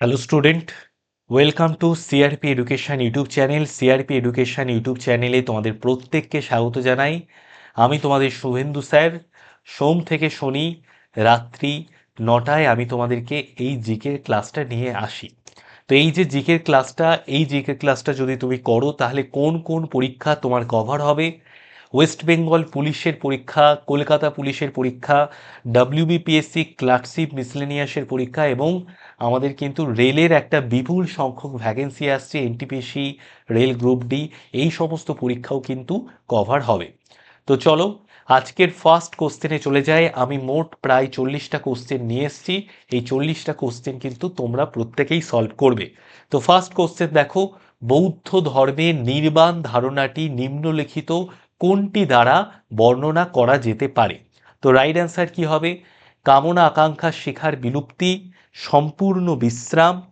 Hello student welcome to CRP education YouTube channel CRP education YouTube চ্যানেলে তোমাদের প্রত্যেককে স্বাগত জানাই। আমি তোমাদের শুভেন্দু স্যার। সোম থেকে শনি রাত্রি নটায় আমি তোমাদেরকে এই জিকের ক্লাসটা নিয়ে আসি। তো এই যে জিকের ক্লাসটা, এই জিকের ক্লাসটা যদি তুমি করো, তাহলে কোন কোন পরীক্ষা তোমার কভার হবে? ওয়েস্ট বেঙ্গল পুলিশের পরীক্ষা, কলকাতা পুলিশের পরীক্ষা ডাব্লিউবিপিএসসি ক্লার্কশিপ মিসলেনিয়াসের পরীক্ষা এবং আমাদের কিন্তু রেলের একটা বিপুল সংখ্যক ভ্যাকেন্সি আসছে এনটিপিসি রেল গ্রুপ ডি এই সমস্ত পরীক্ষাও কিন্তু কভার হবে। তো চলো, আজকের ফার্স্ট কোশ্চেনে চলে যায় আমি মোট প্রায় চল্লিশটা কোশ্চেন নিয়ে এসেছি। এই চল্লিশটা কোশ্চেন কিন্তু তোমরা প্রত্যেকেই সলভ করবে। তো ফার্স্ট কোশ্চেন দেখো, বৌদ্ধ ধর্মে নির্বাণ ধারণাটি নিম্নলিখিত কোনটি দ্বারা বর্ণনা করা যেতে পারে? তো রাইট অ্যান্সার কি হবে? কামনা, আকাঙ্ক্ষা, শিখার বিলুপ্তি সম্পূর্ণ বিশ্রাম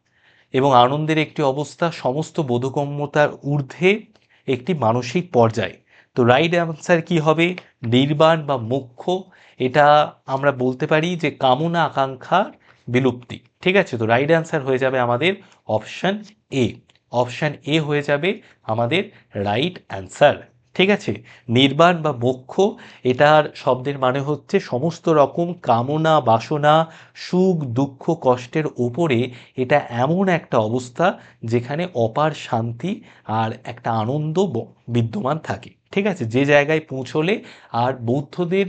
এবং আনন্দের একটি অবস্থা, সমস্ত বোধগম্যতার ঊর্ধ্বে একটি মানসিক পর্যায়। তো রাইট অ্যান্সার কি হবে? নির্বাণ বা মুখ্য এটা আমরা বলতে পারি যে কামনা আকাঙ্ক্ষার বিলুপ্তি। ঠিক আছে? তো রাইট অ্যান্সার হয়ে যাবে আমাদের অপশান এ অপশান এ হয়ে যাবে আমাদের রাইট অ্যান্সার ঠিক আছে? নির্বাণ বা মোক্ষ, এটার শব্দের মানে হচ্ছে সমস্ত রকম কামনা, বাসনা, সুখ, দুঃখ, কষ্টের ওপরে এটা এমন একটা অবস্থা যেখানে অপার শান্তি আর একটা আনন্দ বিদ্যমান থাকে। ঠিক আছে? যে জায়গায় পৌঁছলে আর বৌদ্ধদের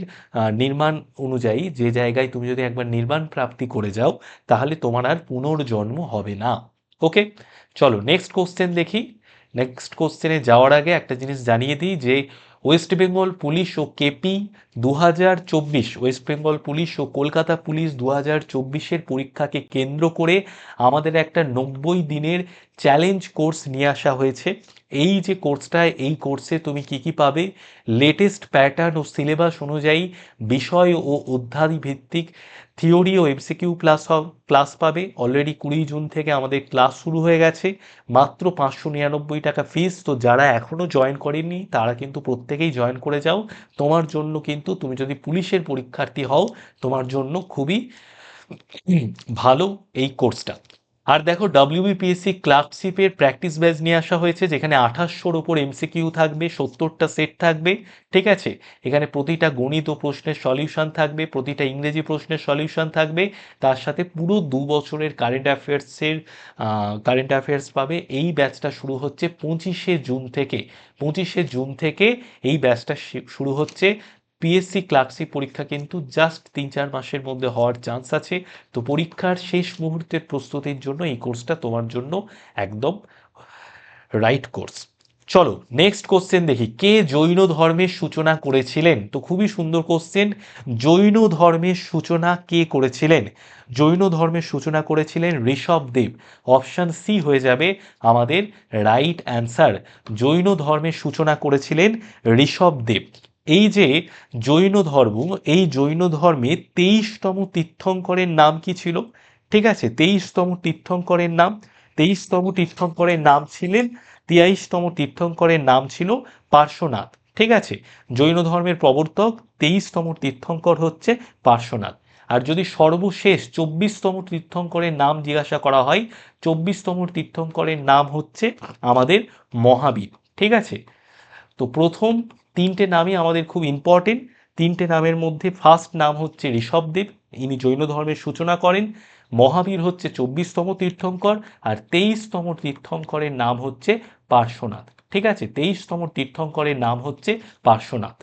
নির্মাণ অনুযায়ী যে জায়গায় তুমি যদি একবার নির্মাণ প্রাপ্তি করে যাও, তাহলে তোমার আর পুনর্জন্ম হবে না। ওকে? চলো নেক্সট কোশ্চেন দেখি। নেক্সট কোশ্চেনে যাওয়ার আগে একটা জিনিস জানিয়ে দিই যে ওয়েস্ট বেঙ্গল পুলিশ ও কেপি দু হাজার চব্বিশ ওয়েস্ট বেঙ্গল পুলিশ ও কলকাতা পুলিশ দু হাজার চব্বিশের পরীক্ষাকে কেন্দ্র করে আমাদের একটা নব্বই দিনের চ্যালেঞ্জ কোর্স নিয়ে আসা হয়েছে। এই যে কোর্সটায় এই কোর্সে তুমি কি কি পাবে? লেটেস্ট প্যাটার্ন ও সিলেবাস অনুযায়ী বিষয় ও অধ্যায় ভিত্তিক থিওরি ও এমসিকিউ ক্লাস ক্লাস পাবে। অলরেডি কুড়ি জুন থেকে আমাদের ক্লাস শুরু হয়ে গেছে। মাত্র পাঁচশো নিরানব্বই টাকা ফিস তো যারা এখনও জয়েন করেনি তারা কিন্তু প্রত্যেকেই জয়েন করে যাও। তোমার জন্য কিন্তু তুমি যদি পুলিশের পরীক্ষার্থী হও, তোমার জন্য খুবই ভালো এই কোর্সটা। আর দেখো ডাব্লিউবিপিএসসি ক্লার্কশিপের প্র্যাকটিস ব্যাচ নিয়ে আসা হয়েছে, যেখানে আঠাশশোর ওপর এমসিকিউ থাকবে, সত্তরটা সেট থাকবে, ঠিক আছে? এখানে প্রতিটা গণিত প্রশ্নের সলিউশন থাকবে, প্রতিটা ইংরেজি প্রশ্নের সলিউশন থাকবে, তার সাথে পুরো দু বছরের কারেন্ট অ্যাফেয়ার্সের কারেন্ট অ্যাফেয়ার্স পাবে। এই ব্যাচটা শুরু হচ্ছে পঁচিশে জুন থেকে। পঁচিশে জুন থেকে এই ব্যাচটা শুরু হচ্ছে পিএসসি ক্লার্কশিপ পরীক্ষা কিন্তু জাস্ট তিন চার মাসের মধ্যে হওয়ার চান্স আছে। তো পরীক্ষার শেষ মুহূর্তের প্রস্তুতির জন্য এই কোর্সটা তোমার জন্য একদম রাইট কোর্স চলো নেক্সট কোশ্চেন দেখি। কে জৈন ধর্মের সূচনা করেছিলেন? তো খুবই সুন্দর কোশ্চেন জৈন ধর্মের সূচনা কে করেছিলেন? জৈন ধর্মের সূচনা করেছিলেন ঋষভদেব অপশান সি হয়ে যাবে আমাদের রাইট অ্যান্সার জৈন ধর্মের সূচনা করেছিলেন ঋষভদেব এই যে জৈন ধর্ম, এই জৈন ধর্মে তেইশতম তীর্থঙ্করের নাম কি ছিল? ঠিক আছে, তেইশতম তীর্থঙ্করের নাম, তেইশতম তীর্থঙ্করের নাম ছিলেন তিয়াইশতম তীর্থঙ্করের নাম ছিল পার্শ্বনাথ। ঠিক আছে, জৈন ধর্মের প্রবর্তক তেইশতম তীর্থঙ্কর হচ্ছে পার্শ্বনাথ। আর যদি সর্বশেষ চব্বিশতম তীর্থঙ্করের নাম জিজ্ঞাসা করা হয়, চব্বিশতম তীর্থঙ্করের নাম হচ্ছে আমাদের মহাবীর। ঠিক আছে, তো প্রথম তিনটে নামই আমাদের খুব ইম্পর্টেন্ট তিনটে নামের মধ্যে ফার্স্ট নাম হচ্ছে ঋষভদেব ইনি জৈন ধর্মের সূচনা করেন। মহাবীর হচ্ছে চব্বিশতম তীর্থঙ্কর আর তেইশতম তীর্থঙ্করের নাম হচ্ছে পার্শ্বনাথ। ঠিক আছে, তেইশতম তীর্থঙ্করের নাম হচ্ছে পার্শ্বনাথ।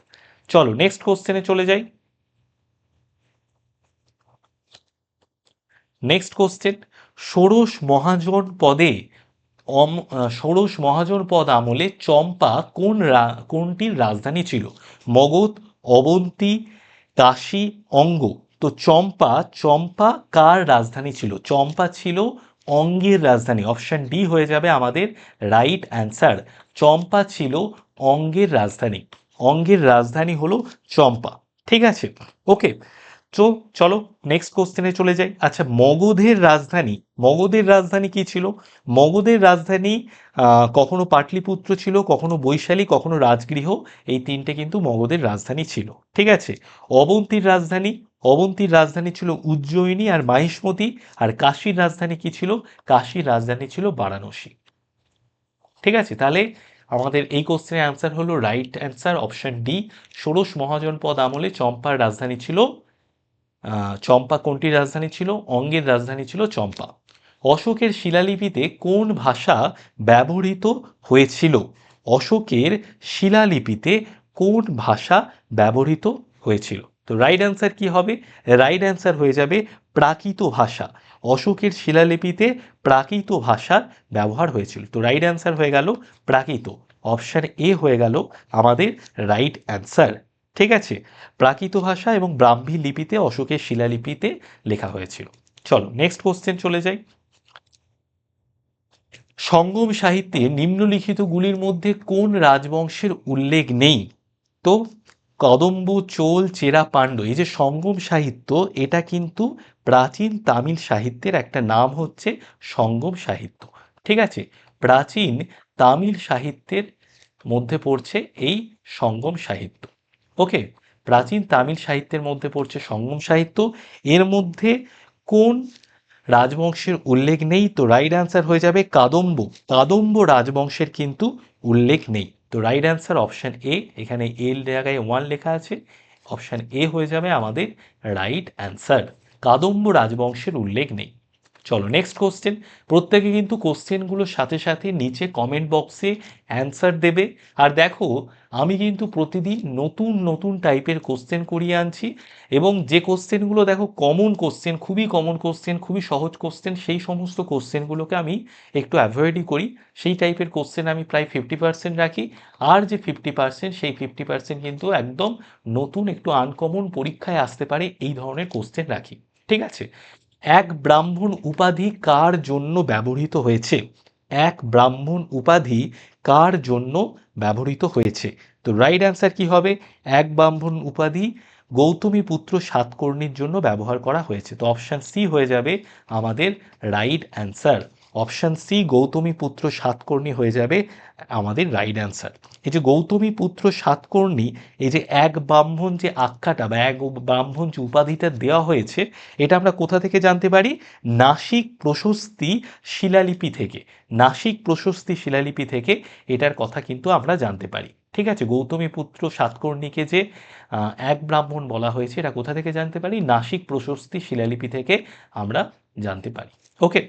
চলো নেক্সট কোশ্চেনে চলে যাই। নেক্সট কোশ্চেন ষোড়শ মহাজন পদে অম ষোড়শ মহাজন পদ আমলে চম্পা কোন কোনটির রাজধানী ছিল? মগধ, অবন্তী, কাশী, অঙ্গ। তো চম্পা চম্পা কার রাজধানী ছিল? চম্পা ছিল অঙ্গের রাজধানী। অপশান ডি হয়ে যাবে আমাদের রাইট অ্যান্সার। চম্পা ছিল অঙ্গের রাজধানী। অঙ্গের রাজধানী হলো চম্পা। ঠিক আছে? ওকে। তো চলো নেক্সট কোশ্চেনে চলে যাই। আচ্ছা মগধের রাজধানী মগধের রাজধানী কি ছিল? মগধের রাজধানী কখনো পাটলিপুত্র ছিল, কখনো বৈশালী, কখনো রাজগৃহ, এই তিনটে কিন্তু মগধের রাজধানী ছিল। ঠিক আছে? অবন্তীর রাজধানী অবন্তীর রাজধানী ছিল উজ্জয়িনী আর মাহিষ্মতি, আর কাশীর রাজধানী কি ছিল? কাশীর রাজধানী ছিল বারাণসী। ঠিক আছে? তাহলে আমাদের এই কোশ্চেনের অ্যান্সার হলো রাইট অ্যান্সার অপশন ডি ষোড়শ মহাজনপদ আমলে চম্পার রাজধানী ছিল চম্পা কোনটির রাজধানী ছিল? অঙ্গের রাজধানী ছিল চম্পা। অশোকের শিলালিপিতে কোন ভাষা ব্যবহৃত হয়েছিল? অশোকের শিলালিপিতে কোন ভাষা ব্যবহৃত হয়েছিল? তো রাইট অ্যান্সার কি হবে? রাইট অ্যান্সার হয়ে যাবে প্রাকৃত ভাষা। অশোকের শিলালিপিতে প্রাকৃত ভাষার ব্যবহার হয়েছিল। তো রাইট অ্যান্সার হয়ে গেল প্রাকৃত। অপশান এ হয়ে গেল আমাদের রাইট অ্যান্সার ঠিক আছে, প্রাকৃত ভাষা এবং ব্রাহ্মী লিপিতে, অশোকের শিলালিপিতে লেখা হয়েছিল। চলো নেক্সট কোশ্চেন চলে যাই। সঙ্গম সাহিত্যে নিম্নলিখিতগুলির মধ্যে কোন রাজবংশের উল্লেখ নেই? তো, কদম্ব, চোল, চেরা পাণ্ড এই যে সঙ্গম সাহিত্য, এটা কিন্তু প্রাচীন তামিল সাহিত্যের একটা নাম হচ্ছে সঙ্গম সাহিত্য। ঠিক আছে, প্রাচীন তামিল সাহিত্যের মধ্যে পড়ছে এই সঙ্গম সাহিত্য। ওকে, প্রাচীন তামিল সাহিত্যের মধ্যে পড়ছে সঙ্গম সাহিত্য। এর মধ্যে কোন রাজবংশের উল্লেখ নেই? তো রাইট অ্যান্সার হয়ে যাবে কাদম্ব। কাদম্ব রাজবংশের কিন্তু উল্লেখ নেই। তো রাইট অ্যান্সার অপশান এ এখানে এল জায়গায় ওয়ান লেখা আছে। অপশান এ হয়ে যাবে আমাদের রাইট অ্যান্সার কাদম্ব রাজবংশের উল্লেখ নেই। চলো নেক্সট কোশ্চেন প্রত্যেকে কিন্তু কোশ্চেনগুলোর সাথে সাথে নিচে কমেন্ট বক্সে অ্যান্সার দেবে। আর দেখো, আমি কিন্তু প্রতিদিন নতুন নতুন টাইপের কোশ্চেন করিয়ে আনছি এবং যে কোশ্চেনগুলো দেখো কমন কোশ্চেন খুবই কমন কোশ্চেন খুবই সহজ কোশ্চেন সেই সমস্ত কোশ্চেনগুলোকে আমি একটু অ্যাভয়েডই করি। সেই টাইপের কোশ্চেন আমি প্রায় ফিফটি পার্সেন্ট রাখি। আর যে ফিফটি পার্সেন্ট সেই ফিফটি পার্সেন্ট কিন্তু একদম নতুন একটু আনকমন পরীক্ষায় আসতে পারে এই ধরনের কোশ্চেন রাখি। ঠিক আছে? এক ব্রাহ্মণ উপাধি কার জন্য ব্যবহৃত হয়েছে? এক ব্রাহ্মণ উপাধি কার জন্য ব্যবহৃত হয়েছে? তো রাইট অ্যান্সার কি হবে? এক ব্রাহ্মণ উপাধি গৌতমী পুত্র সাতকর্ণীর জন্য ব্যবহার করা হয়েছে। তো অপশান সি হয়ে যাবে আমাদের right answer option C, Gautamiputra Satakarni হয়ে যাবে আমাদের রাইট অ্যান্সার এই যে গৌতমী পুত্র সাতকর্ণী, এই যে এক ব্রাহ্মণ যে আখ্যাটা বা এক ব্রাহ্মণ যে উপাধিটা দেওয়া হয়েছে, এটা আমরা কোথা থেকে জানতে পারি? নাসিক প্রশস্তি শিলালিপি থেকে। নাসিক প্রশস্তি শিলালিপি থেকে এটার কথা কিন্তু আমরা জানতে পারি। ঠিক আছে? গৌতমী পুত্র সাতকর্ণীকে যে এক ব্রাহ্মণ বলা হয়েছে, এটা কোথা থেকে জানতে পারি? নাসিক প্রশস্তি শিলালিপি থেকে আমরা জানতে পারি। ওকে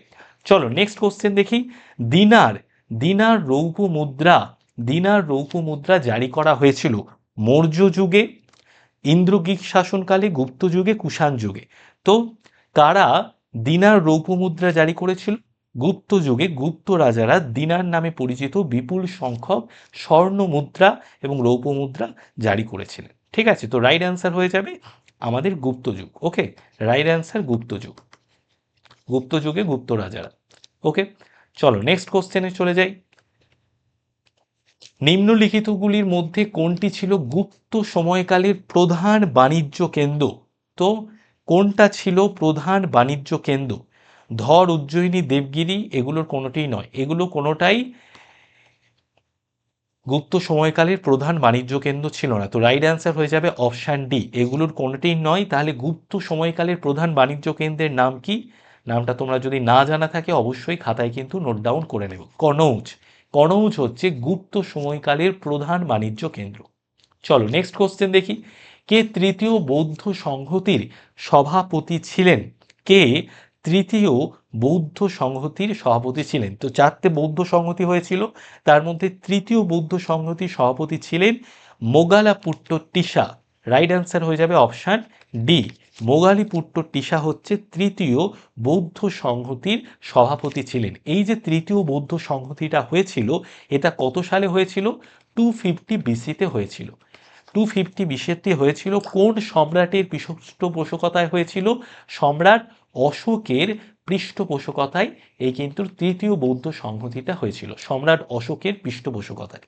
চলো নেক্সট কোশ্চেন দেখি। দিনার দিনার রৌপ্য মুদ্রা, দিনার রৌপ্য মুদ্রা জারি করা হয়েছিল মৌর্য যুগে ইন্দ্রগিক শাসনকালে, গুপ্ত যুগে, কুষাণ যুগে। তো কারা দিনার রৌপ্য মুদ্রা জারি করেছিল? গুপ্ত যুগে গুপ্ত রাজারা দিনার নামে পরিচিত বিপুল সংখ্যক স্বর্ণ মুদ্রা এবং রৌপ্য মুদ্রা জারি করেছিলেন। ঠিক আছে, তো রাইট অ্যান্সার হয়ে যাবে আমাদের গুপ্ত যুগ। ওকে রাইট অ্যান্সার গুপ্ত যুগ। গুপ্ত যুগে গুপ্ত রাজারা। ওকে চলো নেক্সট কোশ্চেনে চলে যাই। নিম্নলিখিতগুলির মধ্যে কোনটি ছিল গুপ্ত সময়কালের প্রধান বাণিজ্য কেন্দ্র? তো, কোনটা ছিল প্রধান বাণিজ্য কেন্দ্র? ধর, উজ্জয়িনী, দেবগিরি, এগুলোর কোনোটিই নয়। এগুলো কোনোটাই গুপ্ত সময়কালের প্রধান বাণিজ্য কেন্দ্র ছিল না। তো রাইট অ্যান্সার হয়ে যাবে অপশান ডি এগুলোর কোনোটিই নয়, তাহলে গুপ্ত সময়কালের প্রধান বাণিজ্য কেন্দ্রের নাম কি? নামটা তোমরা যদি না জানা থাকে, অবশ্যই খাতায় কিন্তু নোট ডাউন করে নেব। কনৌজ। কনৌজ হচ্ছে গুপ্ত সময়কালের প্রধান বাণিজ্য কেন্দ্র। চলো নেক্সট কোশ্চেন দেখি। কে তৃতীয় বৌদ্ধ সংহতির সভাপতি ছিলেন? কে তৃতীয় বৌদ্ধ সংহতির সভাপতি ছিলেন? তো চারটে বৌদ্ধ সংহতি হয়েছিল। তার মধ্যে তৃতীয় বৌদ্ধ সংহতির সভাপতি ছিলেন মোগালাপুট্ট টিসা। রাইট অ্যান্সার হয়ে যাবে অপশান ডি মোগালিপুট্ট টিসা হচ্ছে তৃতীয় বৌদ্ধ সংহতির সভাপতি ছিলেন। এই যে তৃতীয় বৌদ্ধ সংহতিটা হয়েছিল, এটা কত সালে হয়েছিল? টু ফিফটি বিসিতে হয়েছিল। টু ফিফটি বিসিতে হয়েছিল কোন সম্রাটের পৃষ্ঠপোষকতায় হয়েছিল? সম্রাট অশোকের পৃষ্ঠপোষকতায়। এই কিন্তু তৃতীয় বৌদ্ধ সংহতিটা হয়েছিল। সম্রাট অশোকের পৃষ্ঠপোষকতায়।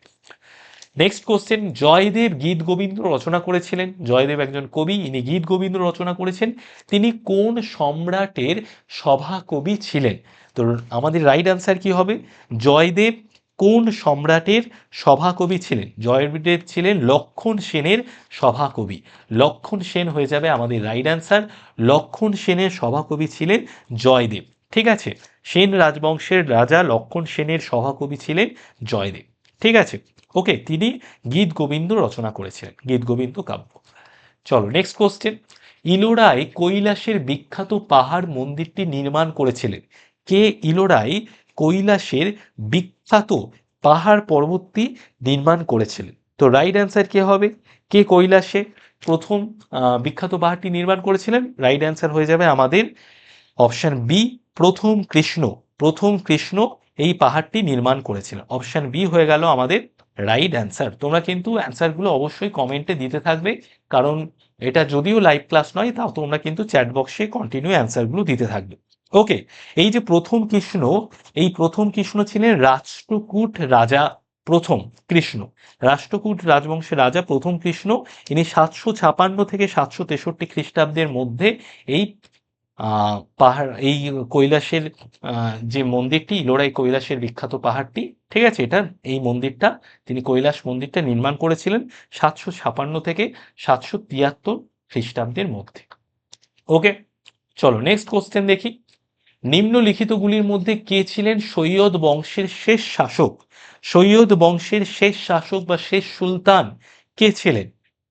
নেক্সট কোশ্চেন জয়দেব গীত গোবিন্দ রচনা করেছিলেন। জয়দেব একজন কবি, ইনি গীত গোবিন্দ রচনা করেছেন। তিনি কোন সম্রাটের সভাকবি ছিলেন? তো আমাদের রাইট আনসার কি হবে? জয়দেব কোন সম্রাটের সভাকবি ছিলেন? জয়দেব ছিলেন লক্ষণ সেনের সভাকবি লক্ষণ সেন হয়ে যাবে আমাদের রাইট অ্যান্সার লক্ষণ সেনের সভাকবি ছিলেন জয়দেব ঠিক আছে? সেন রাজবংশের রাজা লক্ষণ সেনের সভাকবি ছিলেন জয়দেব ঠিক আছে? ওকে তিনি গীত গোবিন্দ রচনা করেছিলেন, গীত গোবিন্দ কাব্য। চলো নেক্সট কোশ্চেন ইলোরায় কৈলাসের বিখ্যাত পাহাড় মন্দিরটি নির্মাণ করেছিলেন। কে ইলোরায় কৈলাসের বিখ্যাত পাহাড় পর্বতটি নির্মাণ করেছিলেন? তো রাইট অ্যান্সার কে হবে? কে কৈলাসে প্রথম বিখ্যাত পাহাড়টি নির্মাণ করেছিলেন? রাইট অ্যান্সার হয়ে যাবে আমাদের অপশান বি প্রথম কৃষ্ণ। প্রথম কৃষ্ণ এই পাহাড়টি নির্মাণ করেছিলেন। অপশান বি হয়ে গেল আমাদের রাইট অ্যান্সার তোমরা কিন্তু অ্যান্সারগুলো অবশ্যই কমেন্টে দিতে থাকবে। কারণ এটা যদিও লাইভ ক্লাস নয়, তাও তোমরা কিন্তু চ্যাট বক্সে কন্টিনিউ অ্যান্সারগুলো দিতে থাকবে। ওকে এই যে প্রথম কৃষ্ণ, এই প্রথম কৃষ্ণ ছিলেন রাষ্ট্রকূট রাজা প্রথম কৃষ্ণ। রাষ্ট্রকূট রাজবংশের রাজা প্রথম কৃষ্ণ, ইনি সাতশো ছাপান্ন থেকে সাতশো তেষট্টি খ্রিস্টাব্দের মধ্যে এই পাহাড়, এই কৈলাসের যে মন্দিরটি, ইলোরাই কৈলাসের বিখ্যাত পাহাড়টি ঠিক আছে এটা এই মন্দিরটা, তিনি কৈলাস মন্দিরটা নির্মাণ করেছিলেন সাতশো ছাপান্ন থেকে সাতশো তিয়াত্তর খ্রিস্টাব্দের মধ্যে। ওকে চলো নেক্সট কোশ্চেন দেখি। নিম্নলিখিতগুলির মধ্যে কে ছিলেন সৈয়দ বংশের শেষ শাসক? সৈয়দ বংশের শেষ শাসক বা শেষ সুলতান কে ছিলেন?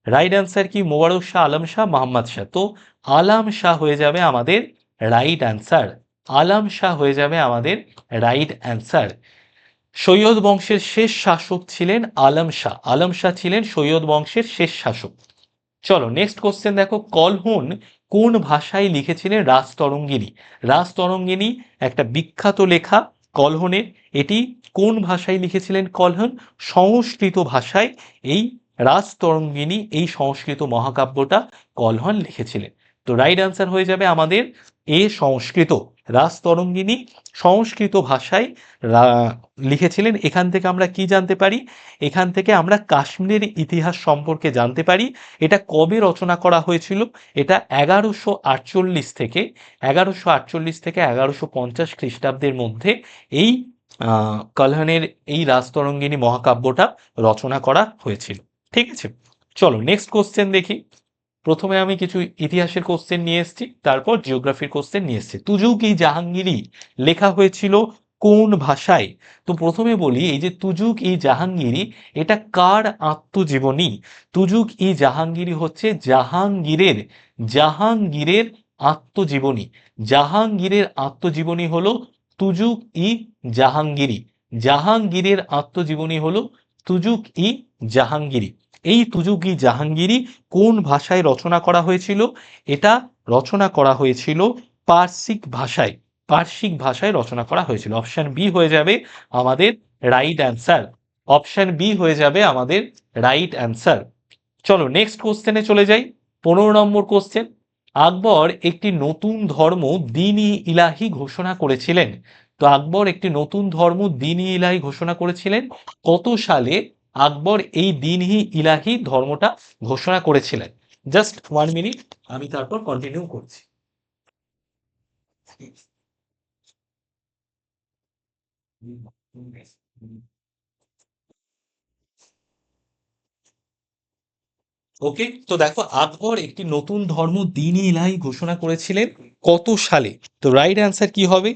রাইট অ্যান্সার কি? মোবারক শাহ, আলম শাহ মোহাম্মদ শাহ। তো আলাম শাহ হয়ে যাবে আমাদের রাইট অ্যান্সার আলাম শাহ হয়ে যাবে আমাদের রাইট অ্যান্সার সৈয়দ বংশের শেষ শাসক ছিলেন আলম শাহ। আলম শাহ ছিলেন সৈয়দ বংশের শেষ শাসক। চলো নেক্সট কোশ্চেন দেখো। কলহন কোন ভাষায় লিখেছিলেন রাজতরঙ্গিনী রাজতরঙ্গিনী একটা বিখ্যাত লেখা কলহনের। এটি কোন ভাষায় লিখেছিলেন কলহন? সংস্কৃত ভাষায়। এই রাজতরঙ্গিনী এই সংস্কৃত মহাকাব্যটা কলহন লিখেছিলেন। তো রাইট আনসার হয়ে যাবে আমাদের এ সংস্কৃত, রাজতরঙ্গিনী সংস্কৃত ভাষায় লিখেছিলেন। এখান থেকে আমরা কি জানতে পারি? এখান থেকে আমরা কাশ্মীরের ইতিহাস সম্পর্কে জানতে পারি। এটা কবে রচনা করা হয়েছিল? এটা এগারোশো আটচল্লিশ থেকে, এগারোশো আটচল্লিশ থেকে এগারোশো পঞ্চাশ খ্রিস্টাব্দের মধ্যে এই কলহনের এই রাজতরঙ্গিনী মহাকাব্যটা রচনা করা হয়েছিল। ঠিক আছে? চলো নেক্সট কোশ্চেন দেখি। প্রথমে আমি কিছু ইতিহাসের কোশ্চেন নিয়ে এসেছি, তারপর জিওগ্রাফির কোশ্চেন নিয়ে এসেছি। তুজুক ই জাহাঙ্গীরি লেখা হয়েছিল কোন ভাষায়? তো প্রথমে বলি, এই যে তুজুক ই জাহাঙ্গীরি এটা কার আত্মজীবনী? তুজুক ই জাহাঙ্গীরি হচ্ছে জাহাঙ্গীরের জাহাঙ্গীরের আত্মজীবনী। জাহাঙ্গীরের আত্মজীবনী হলো তুজুক ই জাহাঙ্গীরি জাহাঙ্গীরের আত্মজীবনী হলো তুজুক ই জাহাঙ্গীরি এই তুজুক ই জাহাঙ্গীরি কোন ভাষায় রচনা করা হয়েছিল? এটা রচনা করা হয়েছিল পার্সিক ভাষায়। পার্সিক ভাষায় রচনা করা হয়েছিল। অপশন বি হয়ে যাবে আমাদের রাইট অ্যান্সার অপশন বি হয়ে যাবে আমাদের রাইট অ্যান্সার চলো নেক্সট কোশ্চেনে চলে যাই। পনেরো নম্বর কোশ্চেন আকবর একটি নতুন ধর্ম দিনই ইলাহি ঘোষণা করেছিলেন। তো আকবর একটি নতুন ধর্ম দিনই ইলাহি ঘোষণা করেছিলেন কত সালে? আকবর এই দিনই ইলাহি ধর্মটা ঘোষণা করেছিলেন। জাস্ট ওয়ান মিনিট আমি তারপর কন্টিনিউ করছি। ওকে তো দেখো, আকবর একটি নতুন ধর্ম দিনই ইলাহি ঘোষণা করেছিলেন কত সালে? তো রাইট অ্যান্সার কি হবে?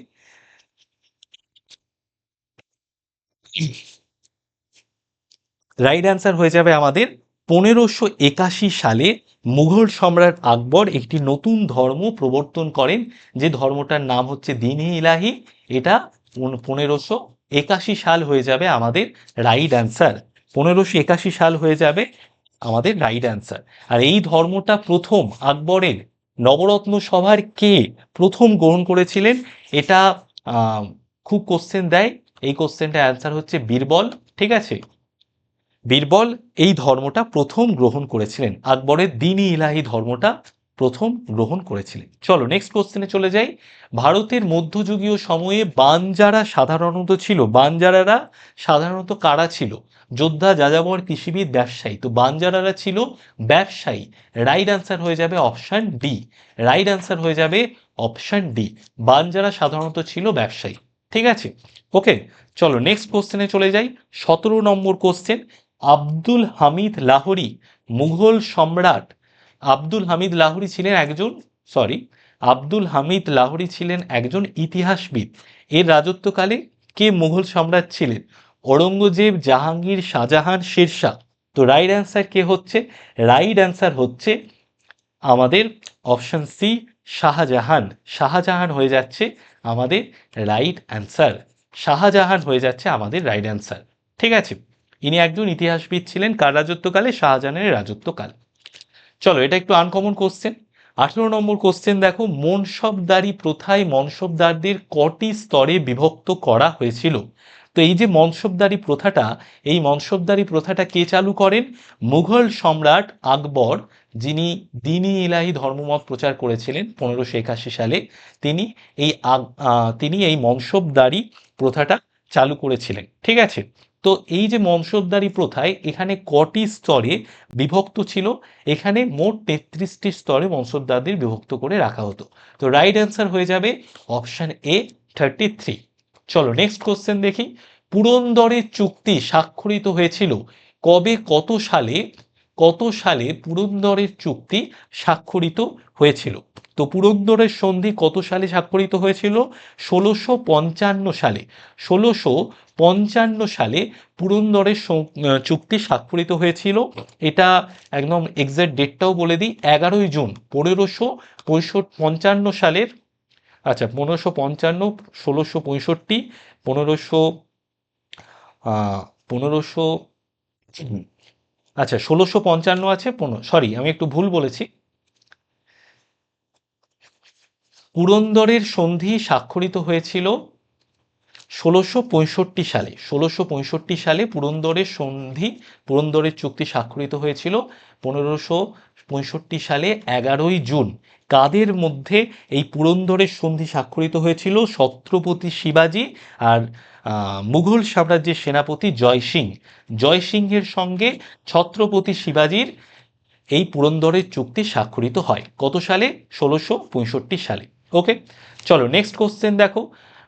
রাইট অ্যান্সার হয়ে যাবে আমাদের পনেরোশো একাশি সালে মুঘল সম্রাট আকবর একটি নতুন ধর্ম প্রবর্তন করেন, যে ধর্মটার নাম হচ্ছে দিনই ইলাহি। এটা পনেরোশো একাশি সাল হয়ে যাবে আমাদের রাইট অ্যান্সার পনেরোশো একাশি সাল হয়ে যাবে আমাদের রাইট অ্যান্সার আর এই ধর্মটা প্রথম আকবরের নবরত্ন সভার কে প্রথম গ্রহণ করেছিলেন, এটা খুব কোশ্চেন দেয়। এই কোশ্চেনটা অ্যান্সার হচ্ছে বীরবল, ঠিক আছে? বীরবল এই ধর্মটা প্রথম গ্রহণ করেছিলেন। আকবরের দিনই ইলাহি ধর্মটা প্রথম গ্রহণ করেছিলেন। চলো নেক্সট কোশ্চেনে চলে যাই। ভারতের মধ্যযুগীয় সময়ে বানজারা সাধারণত ছিল। বানজারারা সাধারণত কারা ছিল? যোদ্ধা, যাযাবর, কৃষিবিদ, ব্যবসায়ী। তো বানজারারা ছিল ব্যবসায়ী। রাইট আনসার হয়ে যাবে অপশান ডি রাইট আনসার হয়ে যাবে অপশান ডি বানজারা সাধারণত ছিল ব্যবসায়ী। ঠিক আছে? ওকে চলো নেক্সট কোশ্চেনে চলে যাই। সতেরো নম্বর কোশ্চেন আব্দুল হামিদ লাহোরি, মুঘল সম্রাট। আব্দুল হামিদ লাহোরি ছিলেন একজন সরি আব্দুল হামিদ লাহোরি ছিলেন একজন ইতিহাসবিদ। এর রাজত্বকালে কে মুঘল সম্রাট ছিলেন? ঔরঙ্গজেব, জাহাঙ্গীর, শাহজাহান, শেরশাহ। তো রাইট অ্যান্সার কে হচ্ছে? রাইট অ্যান্সার হচ্ছে আমাদের অপশন সি শাহজাহান। শাহজাহান হয়ে যাচ্ছে আমাদের রাইট অ্যান্সার শাহজাহান হয়ে যাচ্ছে আমাদের রাইট অ্যান্সার ঠিক আছে? ইনি একজন ইতিহাসবিদ ছিলেন, কার রাজত্বকালে? শাহজাহানের রাজত্বকাল। চলো, এটা একটু আনকমন কোশ্চেন আঠেরো নম্বর কোশ্চেন দেখো, মনসবদারি প্রথায় মনসবদারদের কটি স্তরে বিভক্ত করা হয়েছিল? তো এই যে মনসবদারি প্রথাটা, এই মনসবদারি প্রথাটা কে চালু করেন? মুঘল সম্রাট আকবর, যিনি দিনী ইলাহি ধর্মমত প্রচার করেছিলেন পনেরোশো একাশি সালে, তিনি এই তিনি এই মনসবদারি প্রথাটা চালু করেছিলেন। ঠিক আছে? তো এই যে মনসবদারি প্রথায় এখানে কটি স্তরে বিভক্ত ছিল, এখানে মোট তেত্রিশটি স্তরে মনসবদারদের বিভক্ত করে রাখা হতো। তো রাইট অ্যান্সার হয়ে যাবে অপশান এ থার্টি থ্রি চলো নেক্সট কোশ্চেন দেখি। পুরন্দরের চুক্তি স্বাক্ষরিত হয়েছিল কবে, কত সালে কত সালে পুরন্দরের চুক্তি স্বাক্ষরিত হয়েছিল। তো পুরন্দরের সন্ধি কত সালে স্বাক্ষরিত হয়েছিল? ষোলোশো পঞ্চান্ন সালে। ষোলোশো পঞ্চান্ন সালে পুরন্দরের চুক্তি স্বাক্ষরিত হয়েছিল। এটা একদম এক্সাক্ট ডেটটাও বলে দিই, এগারোই জুন, পনেরোশো পঁয়ষট্টি পঞ্চান্ন সালের আচ্ছা পনেরোশো পঞ্চান্ন, ষোলোশো পঁয়ষট্টি, পনেরোশো পনেরোশো আচ্ছা ষোলোশো পঞ্চান্ন আছে, পনেরো সরি আমি একটু ভুল বলেছি। পুরন্দরের সন্ধি স্বাক্ষরিত হয়েছিল ষোলোশো পঁয়ষট্টি সালে। ষোলোশো পঁয়ষট্টি সালে পুরন্দরের সন্ধি, পুরন্দরের চুক্তি স্বাক্ষরিত হয়েছিল পনেরোশো পঁয়ষট্টি সালে এগারোই জুন। কাদের মধ্যে এই পুরন্দরের সন্ধি স্বাক্ষরিত হয়েছিল? ছত্রপতি শিবাজী আর মুঘল সাম্রাজ্যের সেনাপতি জয় সিং। জয় সিংহের সঙ্গে ছত্রপতি শিবাজীর এই পুরন্দরের চুক্তি স্বাক্ষরিত হয়। কত সালে? ষোলোশো পঁয়ষট্টি সালে। ওকে চলো নেক্সট কোশ্চেন দেখো।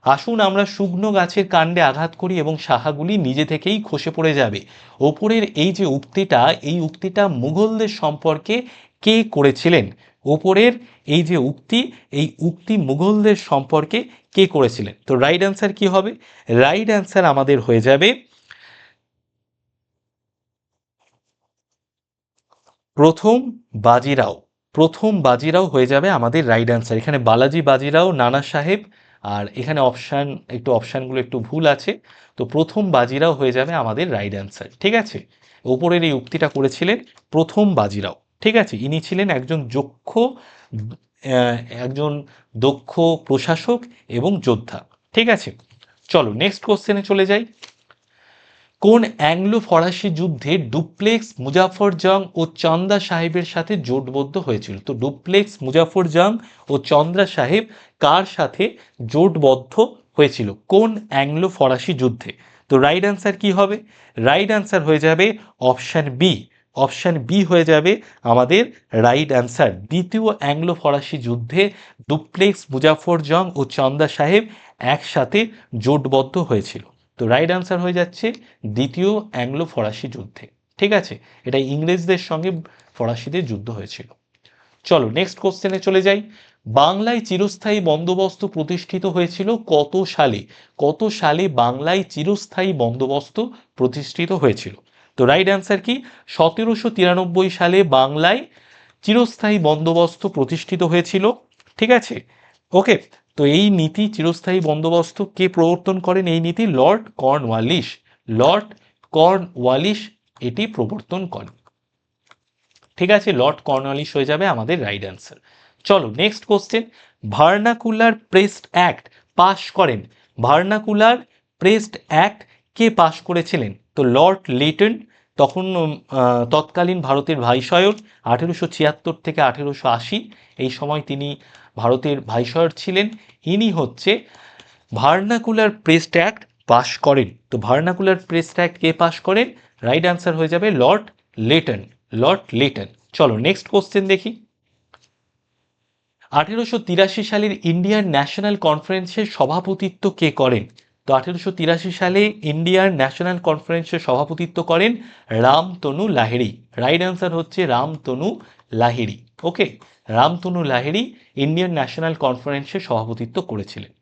আসুন আমরা শুকনো গাছের কাণ্ডে আঘাত করি এবং শাখাগুলি নিজে থেকেই খসে পড়ে যাবে। ওপরের এই যে উক্তিটা, এই উক্তিটা মুঘলদের সম্পর্কে কে করেছিলেন? ওপরের এই যে উক্তি, এই উক্তি মুঘলদের সম্পর্কে কে করেছিলেন? তো রাইট অ্যান্সার কি হবে? রাইট অ্যান্সার আমাদের হয়ে যাবে প্রথম বাজিরাও। প্রথম বাজিরাও হয়ে যাবে আমাদের রাইট অ্যান্সার এখানে বালাজি বাজিরাও, নানা সাহেব, আর এখানে অপশান একটু অপশানগুলো একটু ভুল আছে। তো প্রথম বাজিরাও হয়ে যাবে আমাদের রাইট অ্যান্সার ঠিক আছে? ওপরের এই উক্তিটা করেছিলেন প্রথম বাজিরাও। ঠিক আছে, ইনি ছিলেন একজন যক্ষ একজন দক্ষ প্রশাসক এবং যোদ্ধা, ঠিক আছে? চলো নেক্সট কোশ্চেনে চলে যাই। কোন অ্যাংলো ফরাসি যুদ্ধে ডুপ্লেক্স মুজাফর জং ও চন্দা সাহেবের সাথে জোটবদ্ধ হয়েছিল? তো ডুপ্লেক্স মুজাফর জং ও চন্দ্রা সাহেব কার সাথে জোটবদ্ধ হয়েছিল? কোন অ্যাংলো ফরাসি যুদ্ধে? তো রাইট অ্যান্সার কি হবে? রাইট অ্যান্সার হয়ে যাবে অপশান বি অপশান বি হয়ে যাবে আমাদের রাইট অ্যান্সার দ্বিতীয় অ্যাংলো ফরাসি যুদ্ধে ডুপ্লেক্স মুজাফর জং ও চন্দা সাহেব একসাথে জোটবদ্ধ হয়েছিল। তো রাইট অ্যান্সার হয়ে যাচ্ছে দ্বিতীয় অ্যাংলো ফরাসি যুদ্ধে। ঠিক আছে? এটা ইংরেজদের সঙ্গে ফরাসিদের যুদ্ধ হয়েছিল। চলো নেক্সট কোশ্চেনে চলে যাই। বাংলায় চিরস্থায়ী বন্দোবস্ত প্রতিষ্ঠিত হয়েছিল কত সালে? কত সালে বাংলায় চিরস্থায়ী বন্দোবস্ত প্রতিষ্ঠিত হয়েছিল? তো রাইট অ্যান্সার কি? সতেরোশো তিরানব্বই সালে বাংলায় চিরস্থায়ী বন্দোবস্ত প্রতিষ্ঠিত হয়েছিল। ঠিক আছে? ওকে তো এই নীতি, চিরস্থায়ী বন্দোবস্ত কে প্রবর্তন করেন? এই নীতি লর্ড কর্নওয়ালিস লর্ড কর্নওয়ালিস এটি প্রবর্তন করেন। ঠিক আছে? লর্ড কর্নওয়ালিস হয়ে যাবে আমাদের রাইট অ্যান্সার চলো next question vernacular press act পাশ করেন। ভার্নাকুলার প্রেসড অ্যাক্ট কে পাশ করেছিলেন? তো লর্ড লিটন তখন তৎকালীন ভারতের ভাইসয়র আঠেরোশো ছিয়াত্তর থেকে আঠেরোশো আশি, এই সময় তিনি ভারতের ভাইসয়র ছিলেন। ইনি হচ্ছে ভার্নাকুলার প্রেসড অ্যাক্ট পাশ করেন। তো ভার্নাকুলার প্রেসড অ্যাক্ট কে পাশ করেন? রাইট অ্যান্সার হয়ে যাবে লর্ড লেটন লর্ড লেটন। চলো নেক্সট কোশ্চেন দেখি। আঠেরোশো তিরাশি সালের ইন্ডিয়ান ন্যাশনাল কনফারেন্সের সভাপতিত্ব কে করেন? তো আঠেরোশো তিরাশি সালে ইন্ডিয়ার ন্যাশনাল কনফারেন্সের সভাপতিত্ব করেন রামতনু লাহিড়ী। রাইট অ্যান্সার হচ্ছে Ramtanu Lahiri. Okay, Ramtanu Lahiri Indian national কনফারেন্সের সভাপতিত্ব করেছিলেন।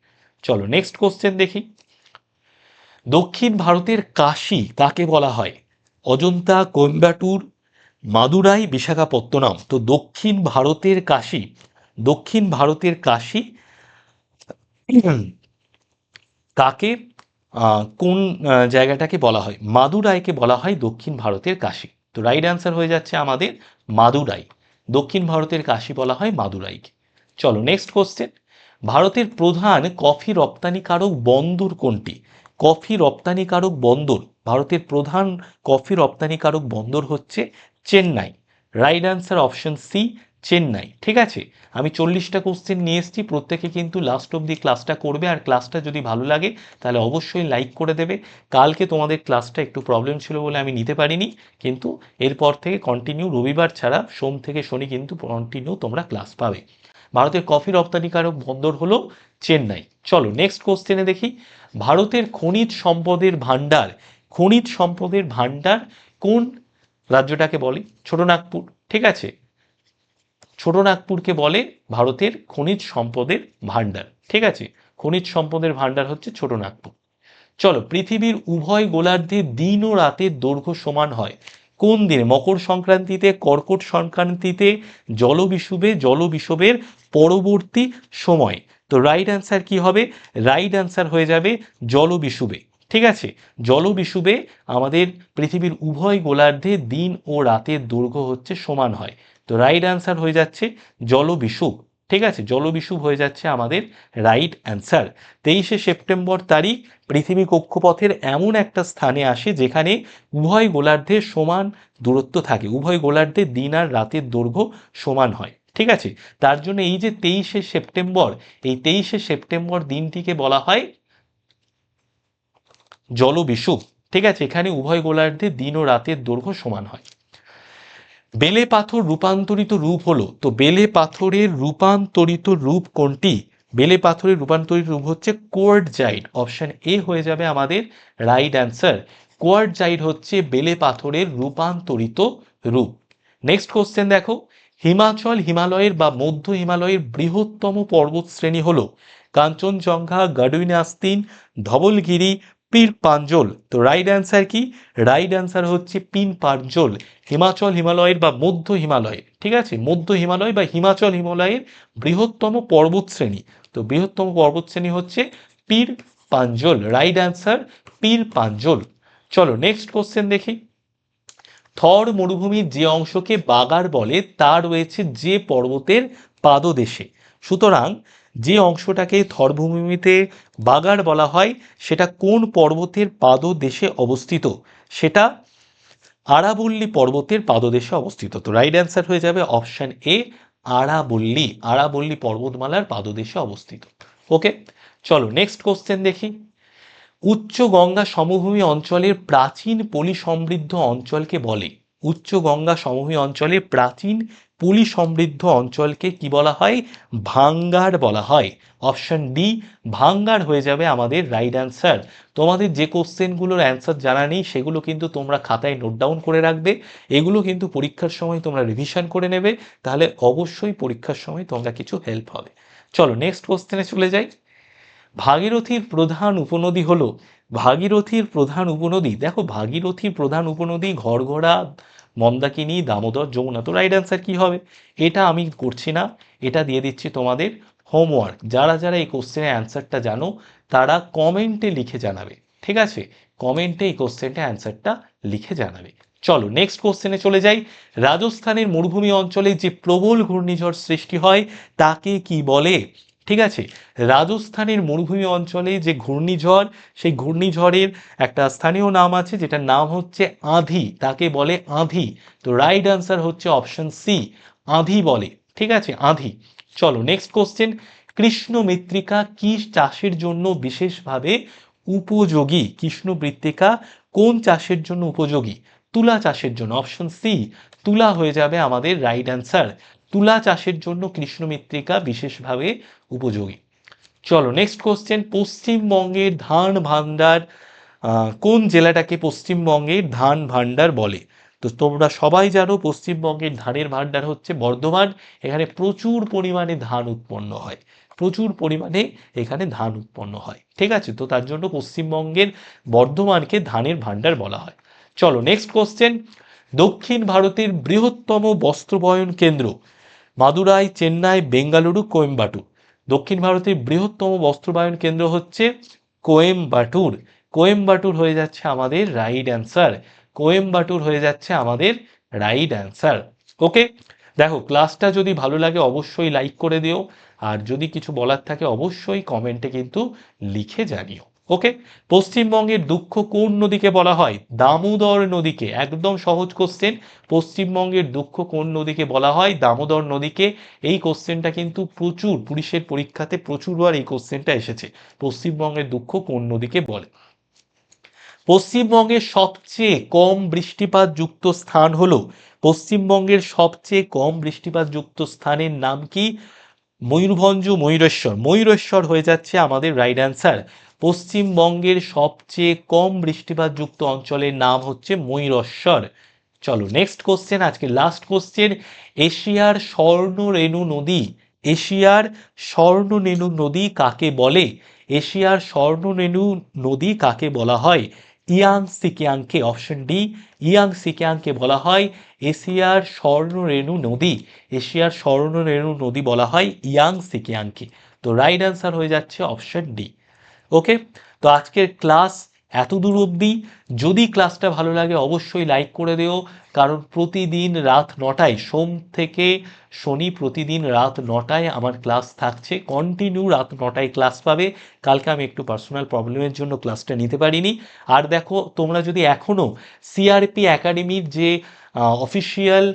চলো নেক্সট কোশ্চেন দেখি। দক্ষিণ ভারতের কাশি কাকে বলা হয়? অজন্তা, কোয়েম্বাটুর, মাদুরাই, বিশাখাপত্তনম। তো দক্ষিণ ভারতের কাশি, দক্ষিণ ভারতের কাশী কাকে? কোন জায়গাটাকে বলা হয়? মাদুরাইকে বলা হয় দক্ষিণ ভারতের কাশী। তো রাইট অ্যান্সার হয়ে যাচ্ছে আমাদের মাদুরাই। দক্ষিণ ভারতের কাশী বলা হয় মাদুরাইকে। চলো নেক্সট কোশ্চেন ভারতের প্রধান কফি রপ্তানিকারক বন্দর কোনটি? কফি রপ্তানিকারক বন্দর, ভারতের প্রধান কফি রপ্তানিকারক বন্দর হচ্ছে Chennai. Right answer option C Chennai, ঠিক আছে? আমি চল্লিশটা কোশ্চেন নিয়ে এসেছি, প্রত্যেকে কিন্তু লাস্ট অবধি ক্লাসটা করবে, আর ক্লাসটা যদি ভালো লাগে, তাহলে অবশ্যই লাইক করে দেবে। কালকে তোমাদের ক্লাসটা একটু প্রবলেম ছিল বলে আমি নিতে পারিনি, কিন্তু এরপর থেকে কন্টিনিউ রবিবার ছাড়া সোম থেকে শনি কিন্তু কন্টিনিউ তোমরা ক্লাস পাবে। ভারতের কফি রপ্তানিকারক বন্দর হলো চেন্নাই। চলো নেক্সট কোশ্চেনে দেখি। ভারতের খনিজ সম্পদের ভাণ্ডার, খনিজ সম্পদের ভাণ্ডার কোন রাজ্যটাকে বলে? ছোটনাগপুর ঠিক আছে? ছোটনাগপুরকে বলে ভারতের খনিজ সম্পদের ভান্ডার ঠিক আছে? খনিজ সম্পদের ভান্ডার হচ্ছে ছোটনাগপুর চলো, পৃথিবীর উভয় গোলার্ধে দিন ও রাতের দৈর্ঘ্য সমান হয়। কোন দিনে? মকর সংক্রান্তিতে, কর্কট সংক্রান্তিতে জলবিষুবে জলবিষুবের পরবর্তী সময়। তো রাইট অ্যান্সার কি হবে? রাইট অ্যান্সার হয়ে যাবে জলবিষুবে ঠিক আছে? জলবিষুবে আমাদের পৃথিবীর উভয় গোলার্ধে দিন ও রাতের দৈর্ঘ্য হচ্ছে সমান হয়। তো রাইট অ্যান্সার হয়ে যাচ্ছে জলবিষুব ঠিক আছে? জলবিষুব হয়ে যাচ্ছে আমাদের রাইট অ্যান্সার তেইশে সেপ্টেম্বর তারিখ, পৃথিবী কক্ষপথের এমন একটা স্থানে আসে যেখানে উভয় গোলার্ধে সমান দূরত্ব থাকে। উভয় গোলার্ধে দিন আর রাতের দৈর্ঘ্য সমান হয়। ঠিক আছে? তার জন্য এই যে তেইশে সেপ্টেম্বর, এই তেইশে সেপ্টেম্বর দিনটিকে বলা হয় জলবিষুব ঠিক আছে? এখানে উভয় গোলার্ধে দিন ও রাতের দৈর্ঘ্য সমান হয়। বেলে পাথর রূপান্তরিত রূপ হলো, তো বেলে পাথরের রূপান্তরিত রূপ কোনটি? বেলে পাথরের রূপান্তরিত রূপ হচ্ছে কোয়ার্ড জাইড অপশন এ হয়ে যাবে আমাদের রাইট অ্যান্সার কোয়ার্ড জাইড হচ্ছে বেলে পাথরের রূপান্তরিত রূপ। নেক্সট কোশ্চেন দেখো, হিমাচল হিমালয়ের বা মধ্য হিমালয়ের বৃহত্তম পর্বত শ্রেণি হলো কাঞ্চনজঙ্ঘা গাডুইন আস্তিন ধবলগিরি পীর পাঞ্জল। তো রাইট অ্যান্সার কি? রাইট অ্যান্সার হচ্ছে পিন পাঞ্জল। হিমাচল হিমালয়ের বা মধ্য হিমালয়ের, ঠিক আছে? মধ্য হিমালয় বা হিমাচল হিমালয়ের বৃহত্তম পর্বত শ্রেণি। তো বৃহত্তম পর্বত শ্রেণি হচ্ছে পীর পাঞ্জল। রাইট অ্যান্সার পীর পাঞ্জল। চলো নেক্সট কোশ্চেন দেখি। থর মরুভূমির যে অংশকে বাগার বলে, তা রয়েছে যে পর্বতের পাদদেশে। সুতরাং যে অংশটাকে থরভূমিতে বাগার বলা হয়, সেটা কোন পর্বতের পাদদেশে অবস্থিত? সেটা আরাবল্লী পর্বতের পাদদেশে অবস্থিত। তো রাইট অ্যান্সার হয়ে যাবে অপশান এ আরাবল্লী। আরাবল্লী পর্বতমালার পাদদেশে অবস্থিত। ওকে চলো নেক্সট কোশ্চেন দেখি। উচ্চ গঙ্গা সমভূমি অঞ্চলের প্রাচীন পলি সমৃদ্ধ অঞ্চলকে বলে। উচ্চ গঙ্গা সমভূমি অঞ্চলে প্রাচীন পলি সমৃদ্ধ অঞ্চলকে কি বলা হয়? ভাঙ্গার বলা হয়। অপশন ডি, ভাঙ্গার হয়ে যাবে আমাদের রাইট অ্যান্সার তোমাদের যে কোশ্চেনগুলোর অ্যান্সার জানা নেই, সেগুলো কিন্তু তোমরা খাতায় নোট ডাউন করে রাখবে। এগুলো কিন্তু পরীক্ষার সময় তোমরা রিভিশন করে নেবে। তাহলে অবশ্যই পরীক্ষার সময় তোমরা কিছু হেল্প হবে। চলো নেক্সট কোশ্চেনে চলে যাই। ভাগীরথীর প্রধান উপনদী হলো, ভাগীরথীর প্রধান উপনদী, দেখো ভাগীরথীর প্রধান উপনদী ঘরঘোড়া মন্দাকিনী, দামোদর, যমুনা। তো রাইট অ্যান্সার কী হবে? এটা আমি করছি না। এটা দিয়ে দিচ্ছি তোমাদের হোমওয়ার্ক যারা যারা এই কোশ্চেনের অ্যান্সারটা জানো, তারা কমেন্টে লিখে জানাবে। ঠিক আছে? কমেন্টে এই কোশ্চেনটা অ্যান্সারটা লিখে জানাবে। চলো নেক্সট কোশ্চেনে চলে যাই। রাজস্থানের মরুভূমি অঞ্চলে যে প্রবল ঘূর্ণিঝড় সৃষ্টি হয়, তাকে কি বলে? ঠিক আছে? রাজস্থানের মরুভূমি অঞ্চলে যে ঘূর্ণিঝড়, সেই ঘূর্ণিঝড়ের একটা স্থানীয় নাম আছে যেটার নাম হচ্ছে আঁধি। তাকে বলে আঁধি। তো রাইট আনসার হচ্ছে অপশন সি আঁধি বলে। ঠিক আছে? আঁধি। চলো নেক্সট কোশ্চেন কৃষ্ণ মৃত্তিকা কি চাষের জন্য বিশেষভাবে উপযোগী? কৃষ্ণ মৃত্তিকা কোন চাষের জন্য উপযোগী? তুলা চাষের জন্য। অপশন সি তুলা হয়ে যাবে আমাদের রাইট অ্যান্সার তুলা চাষের জন্য কৃষ্ণ মৃত্তিকা বিশেষভাবে উপযোগী। চলো নেক্সট কোশ্চেন পশ্চিমবঙ্গের ধান ভান্ডার কোন জেলাটাকে পশ্চিমবঙ্গের ধান ভান্ডার বলে? তো তোমরা সবাই জানো, পশ্চিমবঙ্গের ধানের ভান্ডার হচ্ছে বর্ধমান, এখানে প্রচুর পরিমাণে ধান উৎপন্ন হয়। প্রচুর পরিমাণে এখানে ধান উৎপন্ন হয়। ঠিক আছে? তো তার জন্য পশ্চিমবঙ্গের বর্ধমানকে ধানের ভান্ডার বলা হয়। চলো নেক্সট কোশ্চেন দক্ষিণ ভারতের বৃহত্তম বস্ত্রবয়ন কেন্দ্র মাদুরাই, চেন্নাই, বেঙ্গালুরু, কোয়েম্বাটুর। দক্ষিণ ভারতের বৃহত্তম বস্ত্রবায়ন কেন্দ্র হচ্ছে কোয়েম্বাটুর। কোয়েম্বাটুর হয়ে যাচ্ছে আমাদের রাইট অ্যান্সার। কোয়েম্বাটুর হয়ে যাচ্ছে আমাদের রাইট অ্যান্সার। ওকে? দেখো, ক্লাসটা যদি ভালো লাগে অবশ্যই লাইক করে দিও। আর যদি কিছু বলার থাকে, অবশ্যই কমেন্টে কিন্তু লিখে জানিও। ওকে? পশ্চিমবঙ্গের দুঃখ কোন নদীকে বলা হয়? দামোদর নদীকে। একদম সহজ কোশ্চেন পশ্চিমবঙ্গের দুঃখ কোন নদীকে বলা হয়? দামোদর নদীকে। এই কোশ্চেনটা কিন্তু প্রচুর, পুলিশের পরীক্ষাতে প্রচুরবার এই কোশ্চেনটা এসেছে। পশ্চিমবঙ্গের দুঃখ কোন নদীকে বলে? পশ্চিমবঙ্গের সবচেয়ে কম বৃষ্টিপাত যুক্ত স্থান হলো, পশ্চিমবঙ্গের সবচেয়ে কম বৃষ্টিপাত যুক্ত স্থানের নাম কি? ময়ূরভঞ্জ, ময়ূরেশ্বর। ময়ূরেশ্বর হয়ে যাচ্ছে আমাদের রাইট অ্যান্সার পশ্চিমবঙ্গের সবচেয়ে কম বৃষ্টিপাত যুক্ত অঞ্চলের নাম হচ্ছে ময়ূরেশ্বর। চলো নেক্সট কোশ্চেন আজকে লাস্ট কোশ্চেন এশিয়ার স্বর্ণরেণু নদী, এশিয়ার স্বর্ণরেণু নদী কাকে বলে? এশিয়ার স্বর্ণরেণু নদী কাকে বলা হয়? ইয়াং সিকিয়াংকে অপশন ডি ইয়াং সিকিয়াংকে বলা হয় এশিয়ার স্বর্ণরেণু নদী। এশিয়ার স্বর্ণরেণু নদী বলা হয় ইয়াং সিকিয়াংকে। তো রাইট অ্যান্সার হয়ে যাচ্ছে অপশন ডি ওকে তো আজকের ক্লাস এত দূর অবধি। যদি ক্লাসটা ভালো লাগে, অবশ্যই লাইক করে দিও। কারণ প্রতিদিন রাত নটায়, সোম থেকে শনি প্রতিদিন রাত নটায় আমার ক্লাস থাকছে। কন্টিনিউ রাত নটায় ক্লাস পাবে। কালকে আমি একটু পার্সোনাল প্রবলেমের জন্য ক্লাসটা নিতে পারিনি। আর দেখো, তোমরা যদি এখনও সিআরপি একাডেমির যে অফিসিয়াল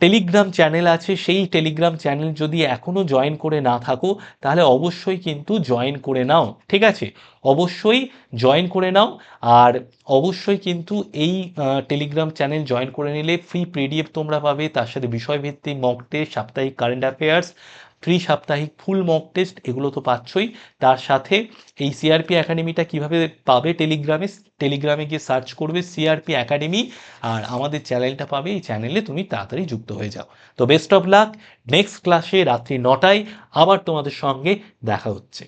টেলিগ্রাম চ্যানেল আছে, সেই টেলিগ্রাম চ্যানেল যদি এখনও জয়েন করে না থাকো, তাহলে অবশ্যই কিন্তু জয়েন করে নাও, ঠিক আছে? অবশ্যই জয়েন করে নাও, আর অবশ্যই কিন্তু এই টেলিগ্রাম চ্যানেল জয়েন করে নিলে ফ্রি পিডিএফ তোমরা পাবে, তার সাথে বিষয়ভিত্তিক মক টেস্ট সাপ্তাহিক কারেন্ট অ্যাফেয়ার্স ফ্রি সাপ্তাহিক ফুল মক টেস্ট এগুলো তো পাচ্ছই। তার সাথে এই সিআরপি একাডেমিটা কীভাবে পাবে টেলিগ্রামে টেলিগ্রামে গিয়ে সার্চ করবে সিআরপি একাডেমি আর আমাদের চ্যানেলটা পাবে। এই চ্যানেলে তুমি তাড়াতাড়ি যুক্ত হয়ে যাও। তো বেস্ট অফ লাক নেক্সট ক্লাসে রাত্রি নটায় আবার তোমাদের সঙ্গে দেখা হচ্ছে।